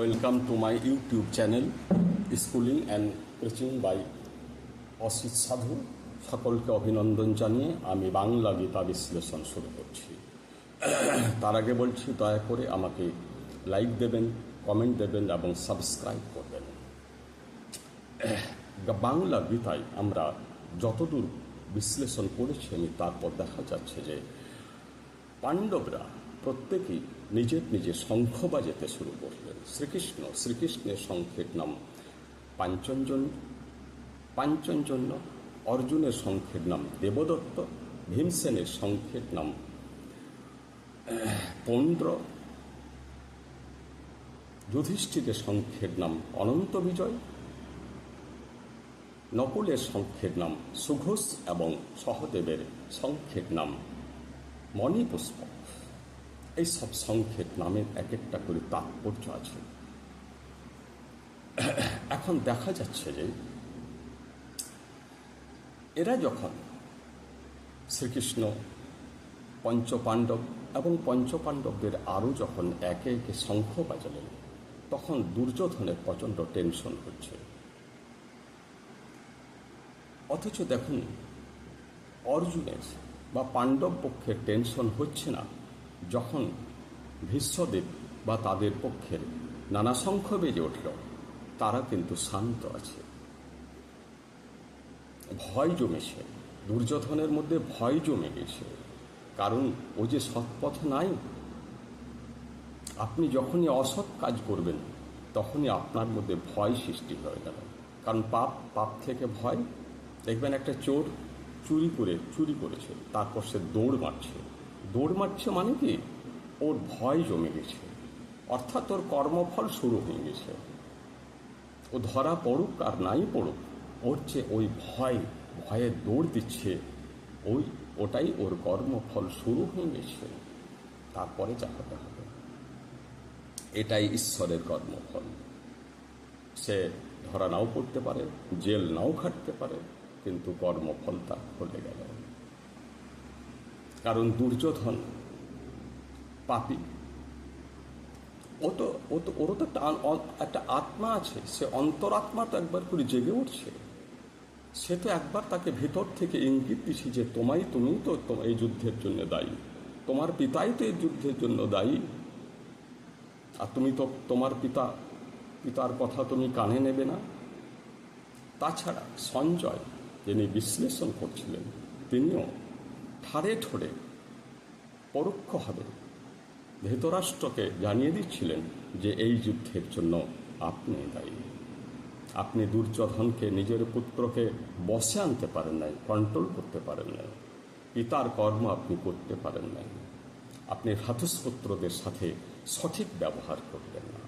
Welcome to my YouTube channel schooling and preaching by Asit Sadhu সকলকে অভিনন্দন জানিয়ে আমি বাংলা গীতা বিশ্লেষণ শুরু করছি। তার আগে বলছি, দয়া করে আমাকে লাইক দেবেন কমেন্ট দেবেন এবং সাবস্ক্রাইব করবেন। বাংলা গীতায় আমরা যতদূর বিশ্লেষণ করেছি, আমি তারপর দেখা যাচ্ছে যে পাণ্ডবরা প্রত্যেকেই নিজের নিজের শঙ্খ বাজাতে শুরু করলেন। শ্রীকৃষ্ণ, শ্রীকৃষ্ণের শঙ্খের নাম পাঞ্চনজন, পাঞ্চনজন্য অর্জুনের শঙ্খের নাম দেবদত্ত, ভীমসেনের শঙ্খের নাম পৌন্দ্র, যুধিষ্ঠিরের শঙ্খের নাম অনন্ত বিজয়, নকুলের শঙ্খের নাম সুঘোষ এবং সহদেবের শঙ্খের নাম মণিপুষ্পক এই সব সংক্ষেপ নামের এক একটা করে তাৎপর্য আছে। এখন দেখা যাচ্ছে যে এরা যখন শ্রীকৃষ্ণ, পঞ্চপাণ্ডব এবং পঞ্চপাণ্ডবদের আরও যখন একে একে শঙ্খ বাজালেন, তখন দুর্যোধনের প্রচণ্ড টেনশন হচ্ছে। অথচ দেখুন, অর্জুনের বা পাণ্ডব পক্ষের টেনশন হচ্ছে না। যখন ভীষ্মদেব বা তাদের পক্ষের নানা সংখ্য বেজে উঠল, তারা কিন্তু শান্ত আছে। ভয় জমেছে, দুর্যোধনের মধ্যে ভয় জমে গেছে। কারণ ও যে সৎপথ নাই, আপনি যখনই অসৎ কাজ করবেন, তখনই আপনার মধ্যে ভয় সৃষ্টি হয়ে গেল কারণ পাপ পাপ থেকে ভয়। দেখবেন একটা চোর চুরি করে, চুরি করেছে, তারপর সে দৌড় মারছে। দৌড় মারছে মানে কি? ওর ভয় জমে গেছে। অর্থাৎ ওর কর্মফল শুরু হয়ে গেছে। ও ধরা পড়ুক আর নাই পড়ুক, ওর চেয়ে ওই ভয়, ভয়ে দৌড় দিচ্ছে, ওই, ওটাই ওর কর্মফল শুরু হয়ে গেছে। তারপরে যা হতে হবে। এটাই ঈশ্বরের কর্মফল। সে ধরা নাও পড়তে পারে, জেল নাও খাটতে পারে, কিন্তু কর্মফল তার হলে গেল। কারণ দুর্যোধন পাপি। ও তো ও তো, ওরও তো একটা একটা আত্মা আছে, সে অন্তরাত্মা তো একবার করে জেগে উঠছে। সে তো একবার তাকে ভেতর থেকে ইঙ্গিত দিছি যে তোমাই তুমি তো এই যুদ্ধের জন্য দায়ী। তোমার পিতাই তো এই যুদ্ধের জন্য দায়ী। আর তুমি তো তোমার পিতা, পিতার কথা তুমি কানে নেবে না। তাছাড়া সঞ্জয়, যিনি বিশ্লেষণ করছিলেন, তিনিও ঠাড়ে ঠোড়ে পরোক্ষভাবে ধৃতরাষ্ট্রকে জানিয়ে দিচ্ছিলেন যে এই যুদ্ধের জন্য আপনি দায়ী। আপনি দুর্যোধনকে, নিজের পুত্রকে বসে আনতে পারেন নাই কন্ট্রোল করতে পারেন নাই, পিতার কর্ম আপনি করতে পারেন নাই। আপনি ভ্রাতুষ্পুত্রদের সাথে সঠিক ব্যবহার করবেন না।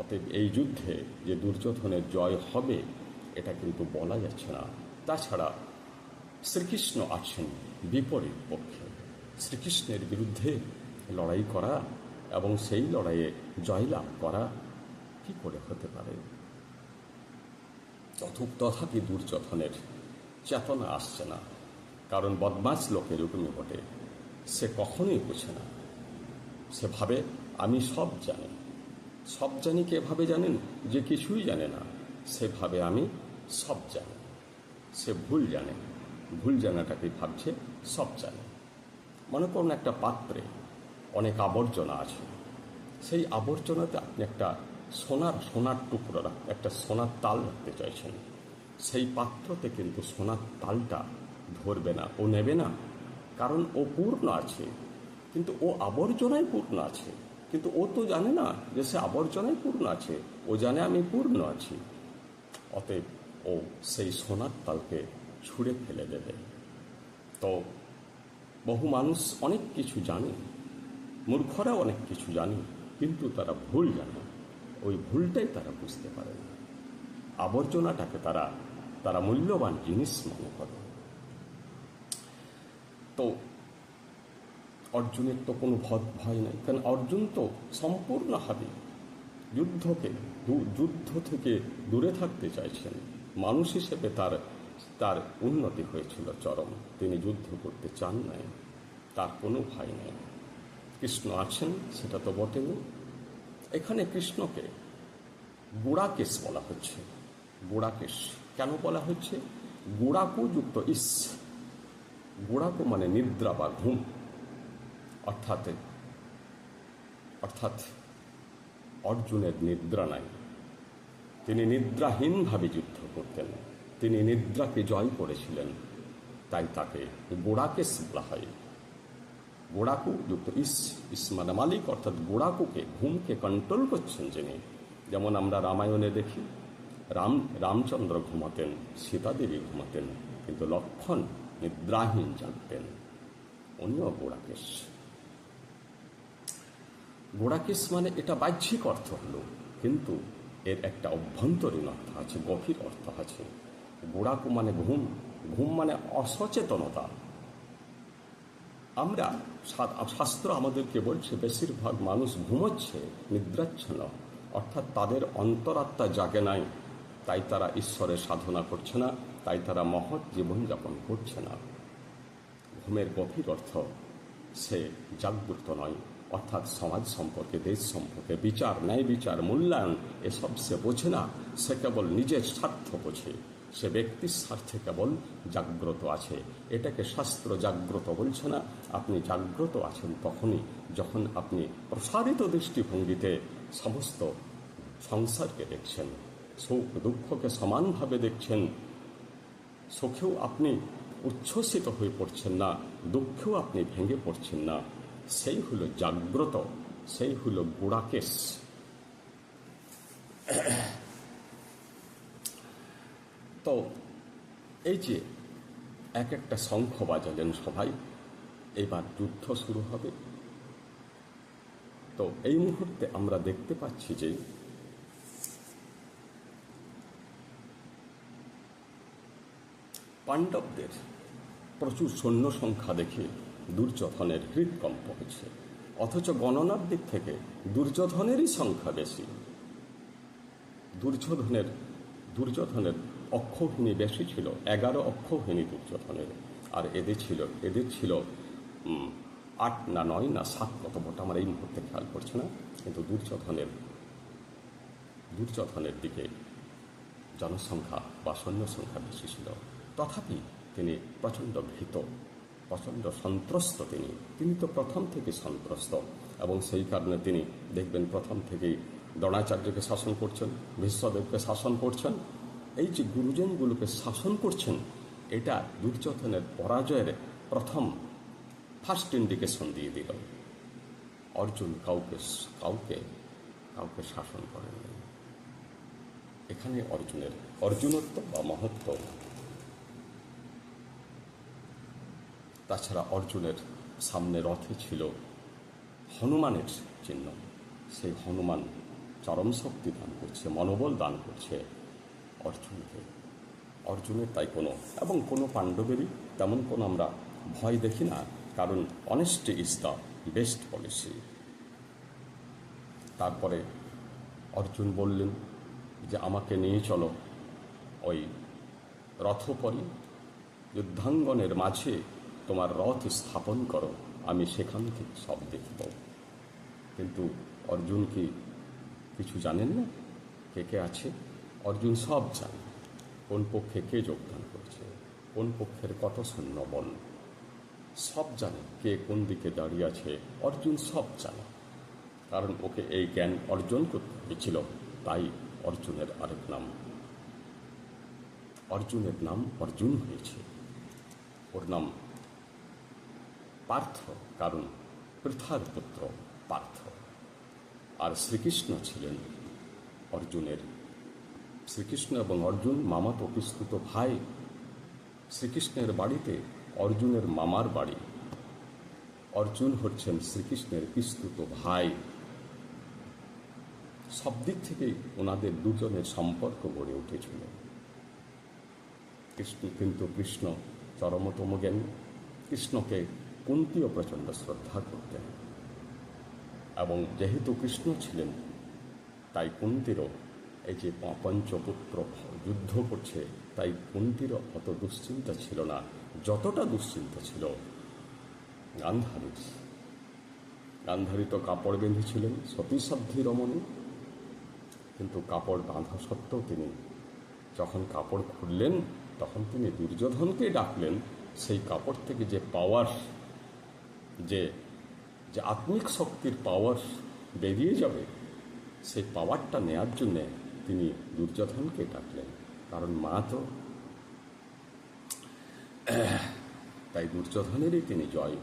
অতএব এই যুদ্ধে যে দুর্যোধনের জয় হবে, এটা কিন্তু বলা যাচ্ছে না। তাছাড়া শ্রীকৃষ্ণ আছেন বিপরীত পক্ষে। শ্রীকৃষ্ণের বিরুদ্ধে লড়াই করা এবং সেই লড়াইয়ে জয়লাভ করা কি করে হতে পারে? তথাপি দুর্যোধনের চেতনা আসছে না, কারণ বদমাস লোকের এরকমই ঘটে সে কখনোই বোঝে না। সে ভাবে, আমি সব জানি। সব জানি কে ভাবে জানেন? যে কিছুই জানে না। সেভাবে আমি সব জানি। সে ভুল জানে। ভুল জানাটাকে ভাবছে, সব জানে। মনে করুন একটা পাত্রে অনেক আবর্জনা আছে। সেই আবর্জনাতে আপনি একটা সোনার সোনার টুকরো একটা সোনার তাল রাখতে চাইছেন। সেই পাত্রতে কিন্তু সোনার তালটা ধরবে না, ও নেবে না। কারণ ও পূর্ণ আছে, কিন্তু ও আবর্জনায় পূর্ণ আছে। কিন্তু ও তো জানে না যে সে আবর্জনায় পূর্ণ আছে, ও জানে আমি পূর্ণ আছি। অতএব ও সেই সোনার তালকে ছুঁড়ে ফেলে দেবে। তো বহু মানুষ অনেক কিছু জানে মূর্খরা অনেক কিছু জানে, কিন্তু তারা ভুল জানে। ওই ভুলটাই তারা বুঝতে পারে না। আবর্জনাটাকে তারা তারা মূল্যবান জিনিস মনে করে। তো অর্জুনের তো কোনো ভয় নাই, কারণ অর্জুন তো সম্পূর্ণভাবে যুদ্ধকে, যুদ্ধ থেকে দূরে থাকতে চাইছেন। মানুষ হিসেবে তার তার উন্নতি হয়েছিল চরম। তিনি যুদ্ধ করতে চান নাই, তার কোনো ভয় নেই। কৃষ্ণ আছেন, সেটা তো বটেনি। এখানে কৃষ্ণকে গোড়াকেশ বলা হচ্ছে। গোড়াকেশ কেন বলা হচ্ছে? গোড়াকু যুক্ত ইস। গোড়াকু মানে নিদ্রা বা ঘুম। অর্থাৎ অর্থাৎ অর্জুনের নিদ্রা নাই। তিনি নিদ্রাহীনভাবে যুদ্ধ করতেন। তিনি নিদ্রাকে জয় করেছিলেন। তাই তাকে গোড়াকেশ বলা হয়। গোড়াকু যুক্ত ইস ইস মানে মালিক, অর্থাৎ গোড়াকুকে, ঘুমকে কন্ট্রোল করছেন যিনি। যেমন আমরা রামায়ণে দেখি, রাম, রামচন্দ্র ঘুমাতেন সীতাদেবী ঘুমাতেন, কিন্তু লক্ষণ নিদ্রাহীন জানতেন উনিও গোড়াকেশ। গোড়াকেশ মানে এটা বাহ্যিক অর্থ হলো, কিন্তু এর একটা অভ্যন্তরীণ অর্থ আছে, গভীর অর্থ আছে। গোড়াকু মানে ঘুম ঘুম মানে অসচেতনতা। আমরা শাস্ত্র আমাদেরকে বলছে, বেশিরভাগ মানুষ ঘুমোচ্ছে, নিদ্রাচ্ছন্ন, অর্থাৎ তাদের অন্তরাত্মা জাগে নাই, তাই তারা ঈশ্বরের সাধনা করছে না, তাই তারা মহৎ জীবনযাপন করছে না। ঘুমের গভীর অর্থ, সে জাগ্রত নয়, অর্থাৎ সমাজ সম্পর্কে, দেশ সম্পর্কে, বিচার, ন্যায় বিচার, মূল্যায়ন, এসব সে বোঝে না, সে কেবল নিজের স্বার্থ বোঝে। সে ব্যক্তির স্বার্থে কেবল জাগ্রত আছে। এটাকে শাস্ত্র জাগ্রত বলছে না। আপনি জাগ্রত আছেন তখনই যখন আপনি প্রসারিত দৃষ্টিভঙ্গিতে সমস্ত সংসারকে দেখছেন, সুখ দুঃখকে সমানভাবে দেখছেন। সুখেও আপনি উচ্ছ্বসিত হয়ে পড়ছেন না, দুঃখেও আপনি ভেঙে পড়ছেন না। সেই হলো জাগ্রত, সেই হলো গুড়াকেশ। তো এই যে এক একটা শঙ্খ বাজালেন সবাই, এবার যুদ্ধ শুরু হবে। তো এই মুহূর্তে আমরা দেখতে পাচ্ছি যে পাণ্ডবদের প্রচুর সৈন্য সংখ্যা দেখে দুর্যোধনের হৃদকম্প হচ্ছে। অথচ গণনার দিক থেকে দুর্যোধনেরই সংখ্যা বেশি। দুর্যোধনের দুর্যোধনের অক্ষৌহিনী বেশি ছিল, এগারো অক্ষৌহিনী দুর্যোধনের আর এদের ছিল এদের ছিল আট না নয় না সাত কত মোটা আমার এই মুহূর্তে খেয়াল করছে না। কিন্তু দুর্যোধনের দুর্যোধনের দিকে জনসংখ্যা বা সৈন্য সংখ্যা বেশি ছিল। তথাপি তিনি প্রচণ্ড ভীত, প্রচণ্ড সন্ত্রস্ত তিনি। তিনি তো প্রথম থেকে সন্ত্রস্ত, এবং সেই কারণে তিনি দেখবেন প্রথম থেকেই দ্রোণাচার্যকে শাসন করছেন, বিশ্বদেবকে শাসন করছেন এই যে গুরুজনগুলোকে শাসন করছেন, এটা দুর্যোধনের পরাজয়ের প্রথম ফার্স্ট ইন্ডিকেশন দিয়ে দিল। অর্জুন কাউকে কাউকে কাউকে শাসন করেননি। এখানে অর্জুনের, অর্জুনত্ব বা মহত্ব। তাছাড়া অর্জুনের সামনে রথে ছিল হনুমানের চিহ্ন। সেই হনুমান চরম শক্তি দান করছে, মনোবল দান করছে। অর্জুনকে অর্জুনের তাই কোনো। এবং কোনো পাণ্ডবেরই তেমন কোনো আমরা ভয় দেখি না, কারণ honesty is the best policy তারপরে অর্জুন বললেন যে, আমাকে নিয়ে চলো ওই রথ রথপরি। যুদ্ধাঙ্গনের মাঝে তোমার রথ স্থাপন করো, আমি সেখান থেকে সব দেখব। কিন্তু অর্জুন কি কিছু জানেন না? কে কে আছে? অর্জুন সব জানে। কোন পক্ষে কে যোগদান করছে? কোন পক্ষের কত সৈন্য বল? সব জানে কে কোন দিকে দাঁড়িয়ে আছে। অর্জুন সব জানে। কারণ ওকে এই জ্ঞান অর্জন করতে হয়েছিল। তাই অর্জুনের আরেক নাম। অর্জুনের নাম অর্জুন হয়েছে। ওর নাম পার্থ, কারণ পৃথার পুত্র পার্থ। আর শ্রীকৃষ্ণ ছিলেন অর্জুনের শ্রীকৃষ্ণ এবং অর্জুন মামাতো পিস্তুত ভাই। শ্রীকৃষ্ণের বাড়িতে অর্জুনের মামার বাড়ি। অর্জুন হচ্ছেন শ্রীকৃষ্ণের পিস্তুত ভাই। সব দিক থেকেই ওনাদের দুজনের সম্পর্ক গড়ে উঠেছিল। কৃষ্ণ কিন্তু কৃষ্ণ চরমতম জ্ঞানী। কৃষ্ণকে কুন্তীও প্রচণ্ড শ্রদ্ধা করতেন। এবং যেহেতু কৃষ্ণ ছিলেন, তাই কুন্তিরও এই যে পঞ্চপুত্র যুদ্ধ করছে, তাই কুন্তিরও অত দুশ্চিন্তা ছিল না, যতটা দুশ্চিন্তা ছিল। গান্ধারীর গান্ধারী তো কাপড় বেঁধেছিলেন, সতীসাধ্যী রমণী। কিন্তু কাপড় বাঁধা সত্ত্বেও তিনি যখন কাপড় খুললেন, তখন তিনি দুর্যোধনকে ডাকলেন। সেই কাপড় থেকে যে পাওয়ার, যে যে আত্মিক শক্তির পাওয়ার বেরিয়ে যাবে, সেই পাওয়ারটা নেয়ার জন্যে তিনি দুর্যোধনকে ডাকলেন, কারণ মা তো। তাই দুর্যোধনেরই তিনি জয়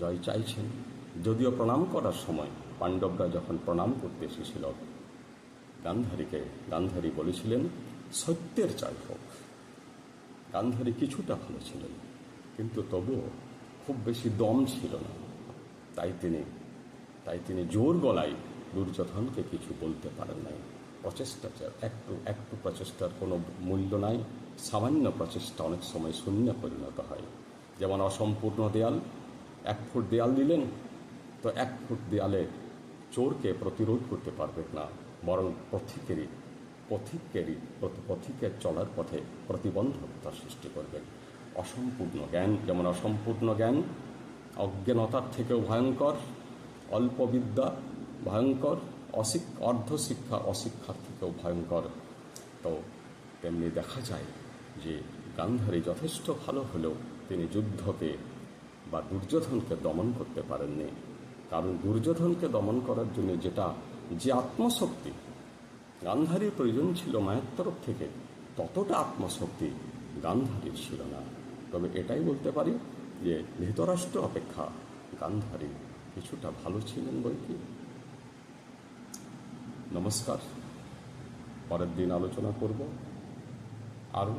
জয় চাইছেন। যদিও প্রণাম করার সময় পাণ্ডবরা যখন প্রণাম করতে এসেছিল, গান্ধারীকে, গান্ধারী বলেছিলেন, সত্যের জয় হোক। গান্ধারী কিছুটা ভালো ছিলেন, কিন্তু তবুও খুব বেশি দম ছিল না। তাই তিনি তাই তিনি জোর গলায় দুর্যোধনকে কিছু বলতে পারেন নাই। প্রচেষ্টা একটু একটু প্রচেষ্টার কোনো মূল্য নাই। সামান্য প্রচেষ্টা অনেক সময় শূন্য পরিণত হয়। যেমন অসম্পূর্ণ দেয়াল, এক ফুট দেয়াল দিলেন, তো এক ফুট দেয়ালে চোরকে প্রতিরোধ করতে পারবে না, বরং পথিকেরই পথিকেরই, পথিকের চলার পথে প্রতিবন্ধকতা সৃষ্টি করবে অসম্পূর্ণ জ্ঞান, যেমন অসম্পূর্ণ জ্ঞান, অজ্ঞানতার থেকেও ভয়ঙ্কর অল্প বিদ্যা ভয়ঙ্কর অশিক, অর্ধশিক্ষা অশিক্ষার থেকেও ভয়ঙ্কর। তো তেমনি দেখা যায় যে গান্ধারী যথেষ্ট ভালো হলেও তিনি যুদ্ধকে বা দুর্যোধনকে দমন করতে পারেননি। কারণ দুর্যোধনকে দমন করার জন্য যেটা, যে আত্মশক্তি, গান্ধারীর প্রয়োজন ছিল মায়ের তরফ থেকে, ততটা আত্মশক্তি গান্ধারীর ছিল না। তবে এটাই বলতে পারি যে ধৃতরাষ্ট্র অপেক্ষা গান্ধারী কিছুটা ভালো ছিলেন বই কি নমস্কার। পরের দিন আলোচনা করব। আরও